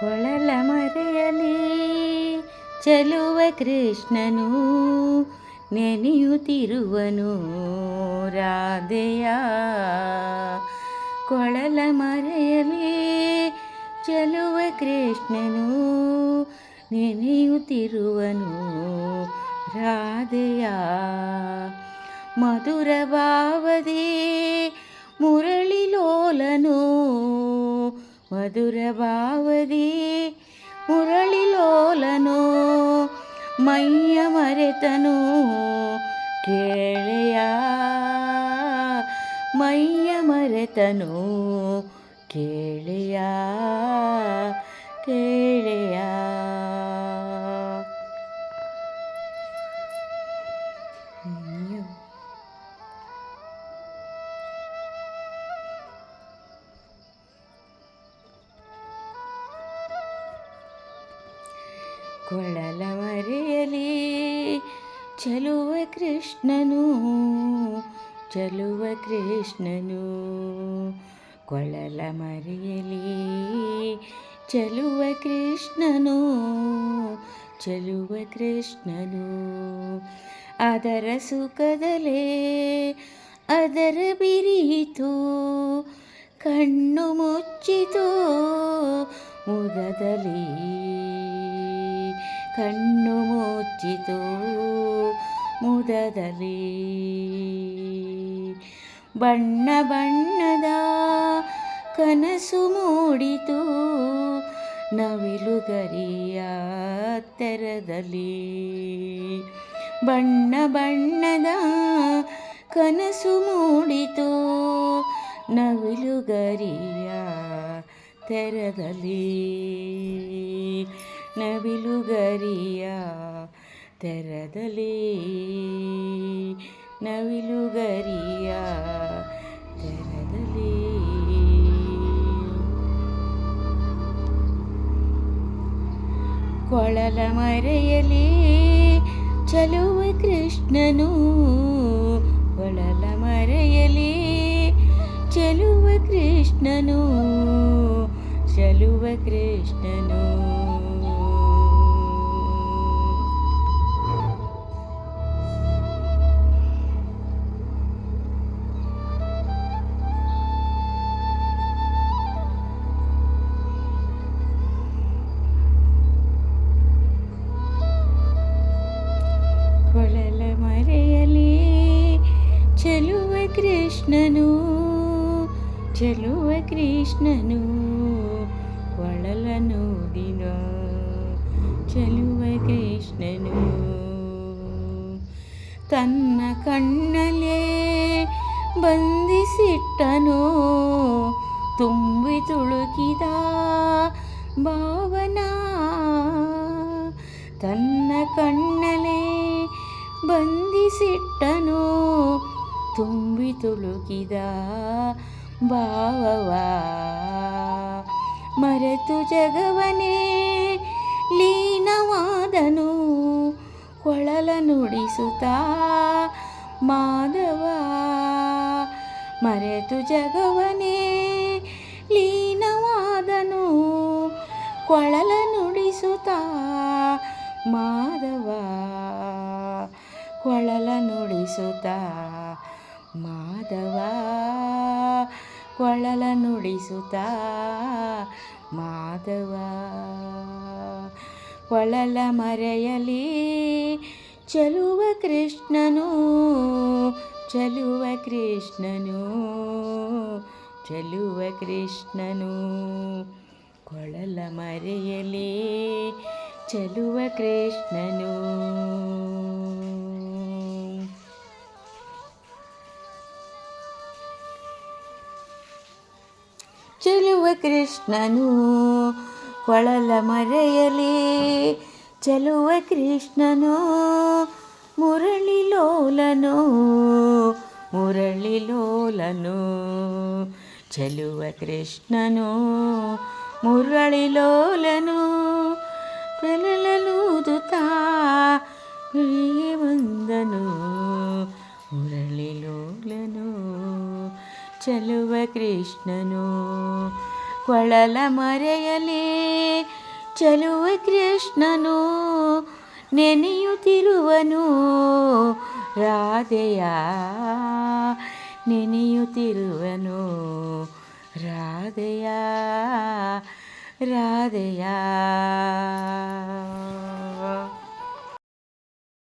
ಕೊಳಲ ಮರೆಯಲಿ, ಚಲುವ ಕೃಷ್ಣನು ನೆನೆಯುತ್ತಿರುವನು. ರಾಧೆಯ ಕೊಳಲ ಮರೆಯಲಿ, ಚಲುವ ಕೃಷ್ಣನು ನೆನೆಯುತ್ತಿರುವನು. ರಾಧೆಯ ಮಧುರ ಭಾವದಿ ಮುರಳಿಲೋಲನು ಮಧುರ ಭಾವದಿ ಮುರಳಿಲೋಲನು ಮೈಯ ಮರೆತನು ಕೇಳೆಯ? ಮೈಯ ಮರೆತನು ಕೇಳೆಯ? ಕೇಳೆಯ? ಕೊಳಲ ಮರೆಯಲಿ ಚಲುವ ಕೃಷ್ಣನು ಚಲುವ ಕೃಷ್ಣನು. ಕೊಳಲ ಮರೆಯಲಿ ಚಲುವ ಕೃಷ್ಣನು ಚಲುವ ಕೃಷ್ಣನು. ಅದರ ಸುಖದಲೇ ಅದರ ಬಿರಿಯಿತು, ಕಣ್ಣು ಮುಚ್ಚಿತು, ಮುದದಲ್ಲಿ ಕಣ್ಣು ಮುಚ್ಚಿತು ಮುದದಲ್ಲಿ. ಬಣ್ಣ ಬಣ್ಣದ ಕನಸು ಮೂಡಿತು ನವಿಲುಗರಿಯ ತೆರದಲ್ಲಿ. ಬಣ್ಣ ಬಣ್ಣದ ಕನಸು ಮೂಡಿತು ನವಿಲುಗರಿಯ ತೆರದಲ್ಲಿ ನವಿಲುಗರಿಯ ತೆರದಲ್ಲಿ ನವಿಲುಗರಿಯ ತೆರದಲ್ಲಿ. ಕೊಳಲ ಮರೆಯಲಿ ಚಲುವ ಕೃಷ್ಣನು ಕೊಳಲ ಮರೆಯಲಿ ಚಲುವ ಕೃಷ್ಣನು. ಚಲುವ ಕೃಷ್ಣನು. ಕೊಳಲ ಮರೆಯಲಿ ಚೆಲುವ ಕೃಷ್ಣನು ಚೆಲುವ ಕೃಷ್ಣನು. ಕೊಳಲ ನೋಡಿನ ಚೆಲುವ ಕೃಷ್ಣನು. ತನ್ನ ಕಣ್ಣಲೇ ಬಂಧಿಸಿಟ್ಟನು, ತುಂಬಿ ತುಳುಕಿದ ಭಾವನಾ. ತನ್ನ ಕಣ್ಣಲೇ ಬಂಧಿಸಿಟ್ಟನು, ತುಂಬಿ ತುಳುಕಿದ ಭಾವವ. ಮರೆತು ಜಗವನೇ, ಲೀನವಾದನು, ಕೊಳಲ ನುಡಿಸುತ್ತಾ ಮಾಧವ. ಮರೆತು ಜಗವನೇ, ಲೀನವಾದನು, ಕೊಳಲ ನುಡಿಸುತ್ತಾ ಮಾಧವ. ಕೊಳಲ ನುಡಿಸುತ್ತಾ ಮಾಧವ. ಕೊಳಲ ನುಡಿಸುತ್ತಾ. ಮಾಧವ ಕೊಳಲ ಮರೆಯಲಿ. ಚಲುವ ಕೃಷ್ಣನು ಚಲುವ ಕೃಷ್ಣನು ಚಲುವ ಕೃಷ್ಣನು. ಕೊಳಲ ಮರೆಯಲಿ, ಚಲುವ ಕೃಷ್ಣನು. ಕೃಷ್ಣನು. ಕೊಳಲ ಮರೆಯಲಿ ಚೆಲುವ ಕೃಷ್ಣನು. ಮುರಳಿಲೋಲನು ಮುರಳಿಲೋಲನು ಚೆಲುವ ಕೃಷ್ಣನು ಮುರಳಿಲೋಲನು ಬೆಳಲಲೂದುತ್ತಾ ಬೆಳಿಗ್ಗೆ ಬಂದನು ಮುರಳಿಲೋಲನು ಚೆಲುವ ಕೃಷ್ಣನು. ಕೊಳಲ ಮರೆಯಲಿ. ಚಲುವ ಕೃಷ್ಣನು ನೆನೆಯುತ್ತಿರುವನು. ರಾಧೆಯ ನೆನೆಯುತ್ತಿರುವನು. ರಾಧೆಯ ರಾಧೆಯ.